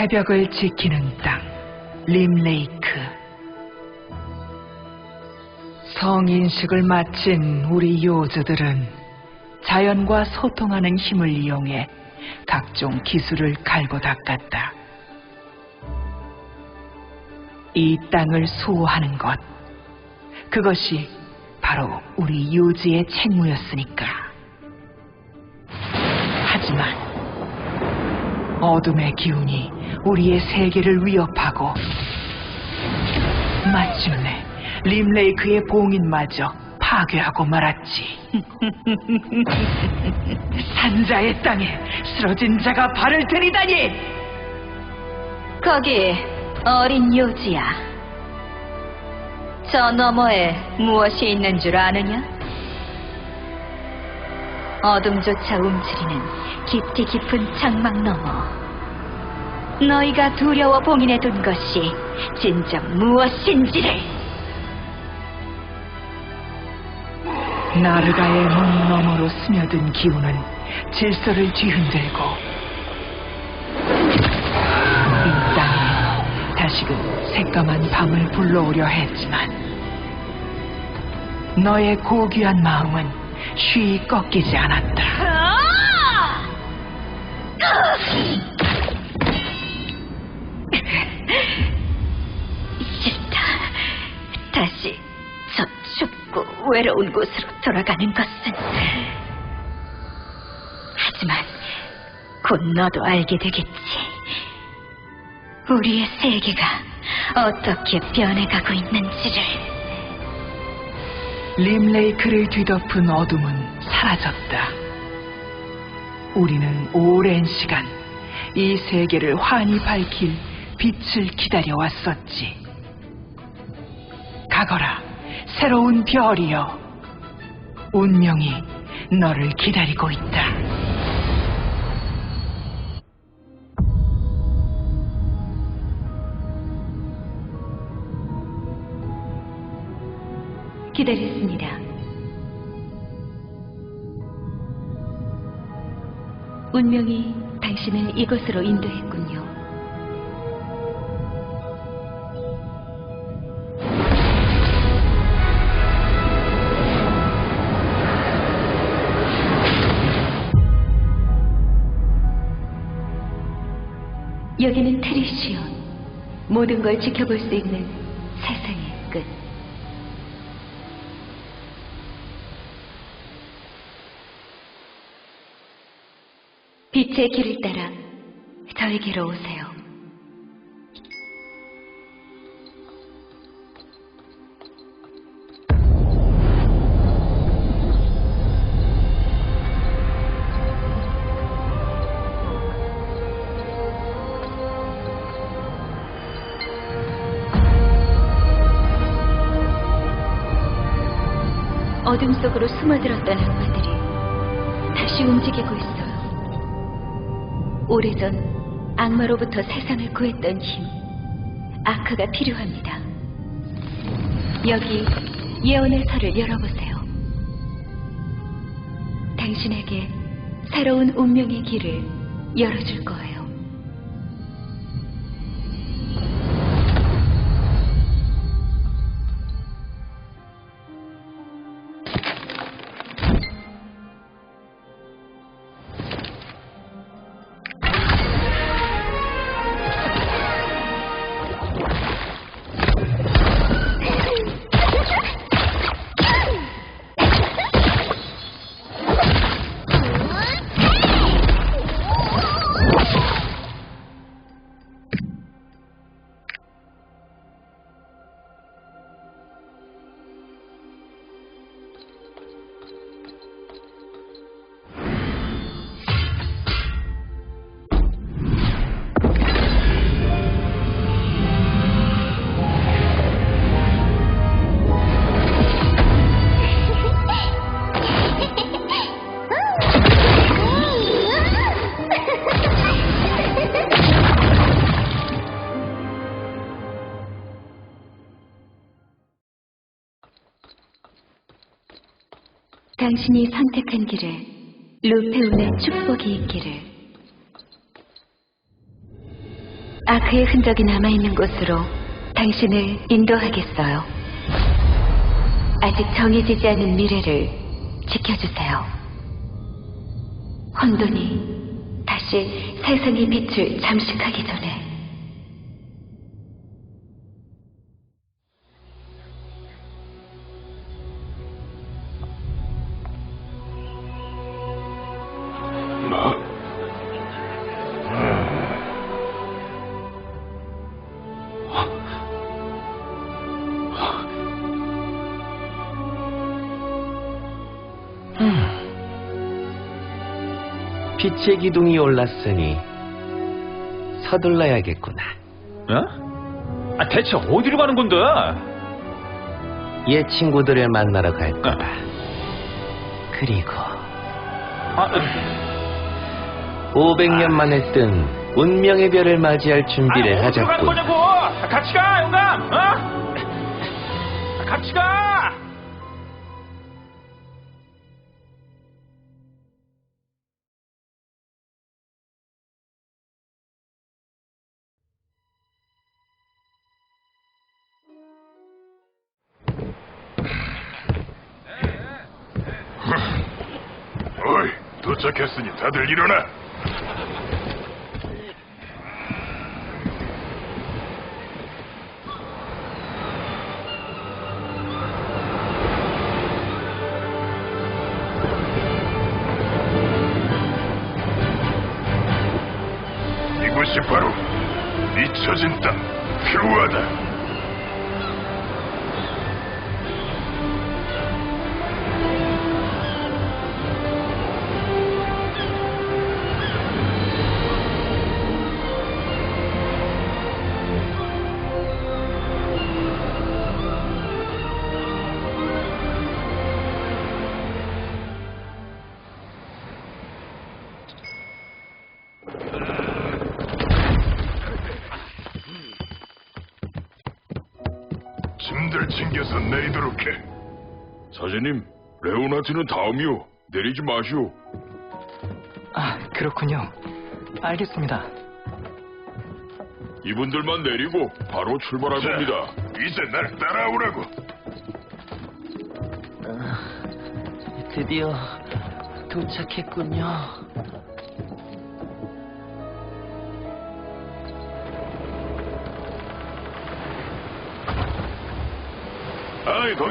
새벽을 지키는 땅, 림레이크. 성인식을 마친 우리 요저들은 자연과 소통하는 힘을 이용해 각종 기술을 갈고 닦았다. 이 땅을 수호하는 것, 그것이 바로 우리 요지의 책무였으니까. 하지만 어둠의 기운이 우리의 세계를 위협하고 마침내 림레이크의 봉인마저 파괴하고 말았지. 산자의 땅에 쓰러진 자가 발을 들이다니! 거기 어린 요지야. 저 너머에 무엇이 있는 줄 아느냐? 어둠조차 움츠리는 깊디 깊은 장막 너머. 너희가 두려워 봉인해 둔 것이 진정 무엇인지를 나르가의 문 너머로 스며든 기운은 질서를 뒤흔들고 이 땅에 다시금 새까만 밤을 불러오려 했지만 너의 고귀한 마음은 쉬이 꺾이지 않았다. 저 춥고 외로운 곳으로 돌아가는 것은. 하지만 곧 너도 알게 되겠지. 우리의 세계가 어떻게 변해가고 있는지를. 림레이크를 뒤덮은 어둠은 사라졌다. 우리는 오랜 시간 이 세계를 환히 밝힐 빛을 기다려왔었지. 가거라, 새로운 별이여. 운명이 너를 기다리고 있다. 기다렸습니다. 운명이 당신을 이곳으로 인도했군요. 여기는 테리시온. 모든 걸 지켜볼 수 있는 세상의 끝. 빛의 길을 따라 저에게로 오세요. 어둠 속으로 숨어들었던 악마들이 다시 움직이고 있어요. 오래전 악마로부터 세상을 구했던 힘, 아크가 필요합니다. 여기 예언의 설을 열어보세요. 당신에게 새로운 운명의 길을 열어줄 거예요. 당신이 선택한 길에 루페운의 축복이 있기를. 그의 흔적이 남아있는 곳으로 당신을 인도하겠어요. 아직 정해지지 않은 미래를 지켜주세요. 혼돈이 다시 세상의 빛을 잠식하기 전에 빛의 기둥이 올랐으니 서둘러야겠구나. 어? 아, 대체 어디로 가는 건데? 옛 친구들을 만나러 갈 어. 거다. 그리고 아, 500년 만에 뜬 운명의 별을 맞이할 준비를 아, 어디로 가는 하자고. 거냐고! 아, 같이 가, 영감! 어? 아, 같이 가! 도착했으니 다들 일어나. 이곳이 바로 잊혀진 땅, 필요하 다. 짐들 챙겨서 내리도록 해. 사장님, 레오나트는 다음이요. 내리지 마시오. 아, 그렇군요. 알겠습니다. 이분들만 내리고 바로 출발할 겁니다. 이제 날 따라오라고. 드디어 도착했군요. 아이 거기